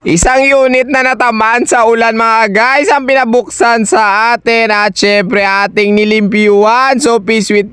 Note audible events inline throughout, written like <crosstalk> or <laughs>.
Isang unit na nataman sa ulan mga guys ang pinabuksan sa atin at syempre ating nilimpyuan. So peace with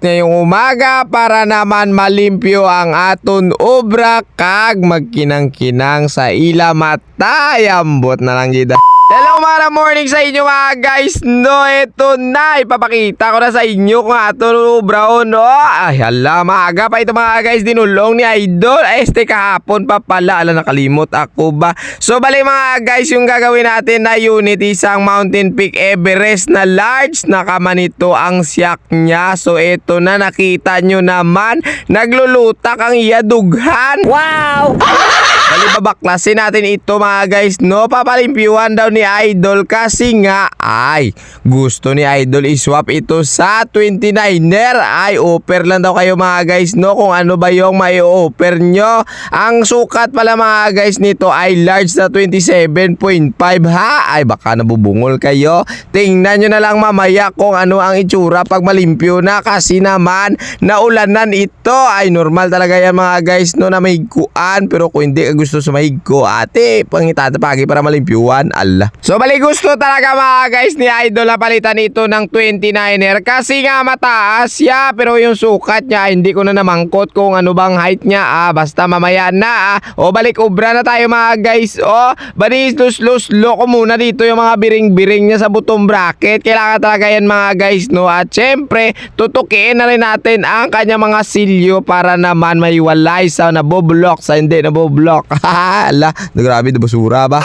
ngayong umaga para naman malimpyo ang aton obra kag magkinang-kinang sa ila mata. Yambot na lang gida. Hello mga morning sa inyo mga guys. No, ito na. Ipapakita ko na sa inyo kung ato brown no. Ay hala, maaga pa ito mga guys. Dinulong ni Idol. Este kahapon pa pala. Ala nakalimot ako ba? So bali mga guys Yung gagawin natin na unit Isang Mountain Peak Everest na large. Nakamanito ang siyak niya. So ito na. Nakita nyo naman. Naglulutak ang iyadughan. Wow <laughs> Bali babaklasin natin ito mga guys no? Papalimpyuhan daw ni Idol kasi nga ay gusto ni Idol iswap ito sa 29er ay offer lang daw kayo mga guys no? Kung ano ba yung may offer nyo. Ang sukat pala mga guys nito ay large na 27.5 ha? Ay baka nabubungol kayo. Tingnan nyo na lang mamaya kung ano ang itsura pag malimpyo na. Kasi naman naulanan ito. Ay normal talaga yan mga guys no? Na may higkuan pero kung hindi gusto sa mahigko ate. Pangitata pagi para malimpyuan Allah so bali gusto talaga mga guys ni Idol na palitan ito ng 29er kasi nga mataas. Siya pero yung sukat niya hindi ko na namangkot kung ano bang height niya. Ah basta mamaya na ah. O balik ubra na tayo mga guys. O bali lus lus ko muna dito yung mga biring-biring niya sa butong bracket. Kailangan talaga yan mga guys no? At syempre tutukiin na rin natin ang kanya mga silyo para naman maiwalay sa naboblock sa hindi naboblock <laughs> ala grabe basura ba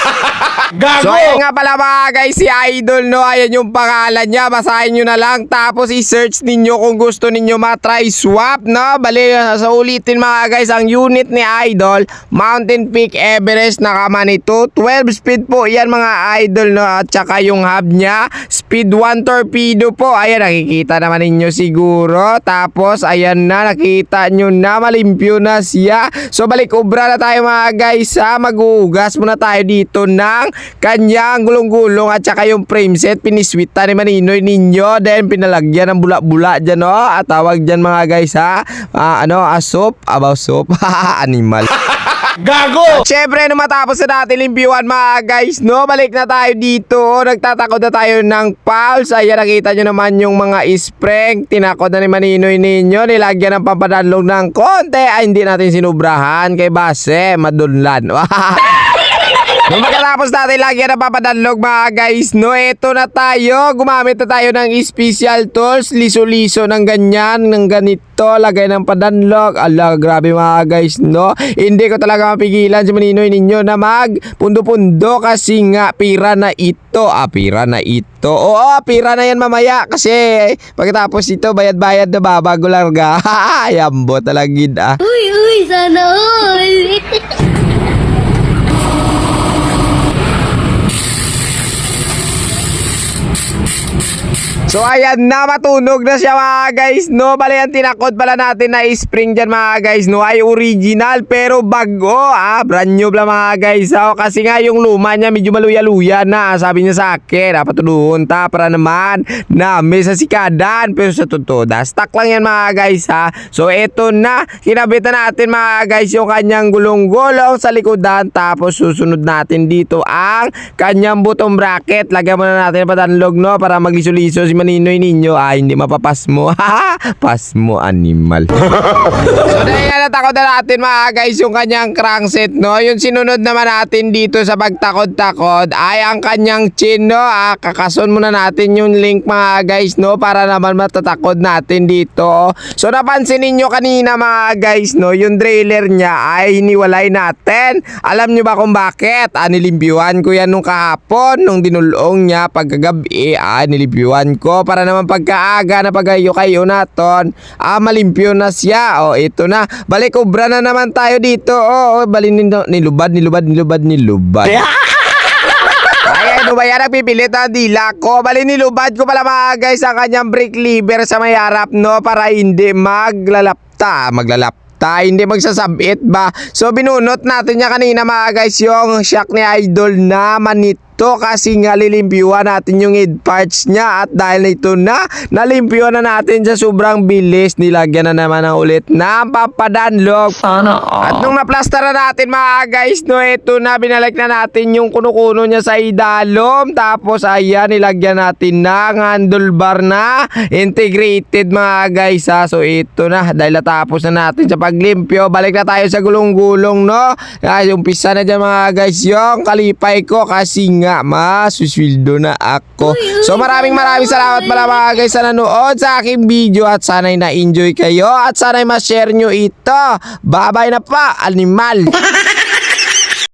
Gago! So ayan nga pala mga guys si Idol no? Ayan yung pangalan niya. Basahin nyo na lang. Tapos i-search ninyo kung gusto ninyo matry swap no? Bali sa ulitin mga guys Ang unit ni Idol Mountain Peak Everest Nakaman ito. 12 speed po yan mga Idol no? At saka yung hub niya Speed 1 torpedo po. Ayan nakikita naman ninyo siguro. Tapos ayan na nakita nyo na Malimpyo na siya. So balik ubra na tayo mga guys ha? Maghuhugas muna tayo dito ng kanyang gulong-gulong at saka yung frame set piniswita ni Maninoy ninyo then pinalagyan ng bula-bula dyan no at tawag dyan mga guys ha Ah, ano asop abaw soap <laughs> animal Gago! Siyempre, nung matapos na natin limpiwan mga guys, no? Balik na tayo dito. Nagtatakot na tayo ng pulse. Ayan, nakita nyo naman yung mga spring. Tinakot na ni Maninoy ninyo. Nilagyan ng pampadanlog ng konti. Ay, hindi natin sinubrahan. Kay base, madunlan. <laughs> Nung pagkatapos natin lagyan ng papadanlog mga guys, no, eto na tayo. Gumamit na tayo ng special tools, liso-liso ng ganyan, ng ganito, lagay ng padanlog. Ala, grabe mga guys, no. Hindi ko talaga mapigilan si Maninoy ninyo na mag pundo-pundo kasi nga pira na ito. Ah, pira na ito. Oo, pira na yan mamaya kasi pagkatapos ito, bayad-bayad na ba bago larga. <laughs> Yambo talagid ah. Uy, uy, sana all! <laughs> So ayan na matunog na siya mga guys no? Bali ang tinakot pala natin na spring dyan mga guys no? Ay original pero bago ah. Brand new lang mga guys oh, Kasi nga yung luma niya medyo maluya-luya na Sabi niya sa akin ah, patulungan ta para naman na may sa sikadan Pero sa totoo Stock lang yan mga guys ha So eto na Kinabitan natin mga guys yung kanyang gulong-gulong sa likodan Tapos susunod natin dito ang kanyang butong bracket. Lagyan muna natin padanlog no? Para magliso-liso si Maninoy ninyo ay hindi mapapas mo. <laughs> Pas mo animal. <laughs> so dahil natakot na natin mga guys yung kanyang crankset no. Yung sinunod naman natin dito sa pagtakod-takod ay ang kanyang chin no. Ah, kakason muna natin yung link mga guys no para naman matatakod natin dito. So napansin ninyo kanina mga guys no yung trailer niya ay hiniwalay natin. Alam nyo ba kung bakit? Ah, nilimpyuhan ko yan nung kahapon nung dinulong niya pagkagabi ah, nilimpyuhan ko para naman pagkaaga na pagayo kayo naton ah malimpyo na siya oh ito na balik obra na naman tayo dito oh, oh bali nil- nilubad nilubad nilubad nilubad <laughs> ay, ano ba yan? Nagpipilit na dila ko. Bali, nilubad ko pala mga guys ang kanyang brake lever sa may harap, no? Para hindi maglalapta. Maglalapta hindi magsasabit ba? So binunot natin niya kanina mga guys yung shock ni Idol na manito ito kasi nga lilimpyuhan natin yung head parts niya at dahil na ito na, nalimpyuhan na natin sa sobrang bilis. Nilagyan na naman ng ulit ng papadanlog. Sana At nung naplaster na natin mga guys, no, ito na, binalik na natin yung kuno-kuno niya sa idalom. Tapos ayan, nilagyan natin ng handlebar na integrated mga guys ha. So ito na, dahil natapos na natin sa paglimpyo, balik na tayo sa gulong-gulong no. Guys, umpisa na dyan mga guys yung kalipay ko kasi nga masuswildo na ako. So maraming maraming salamat pala mga guys sa nanood sa aking video at sana'y na-enjoy kayo at sana'y ma-share nyo ito. Bye-bye na pa, animal! <laughs>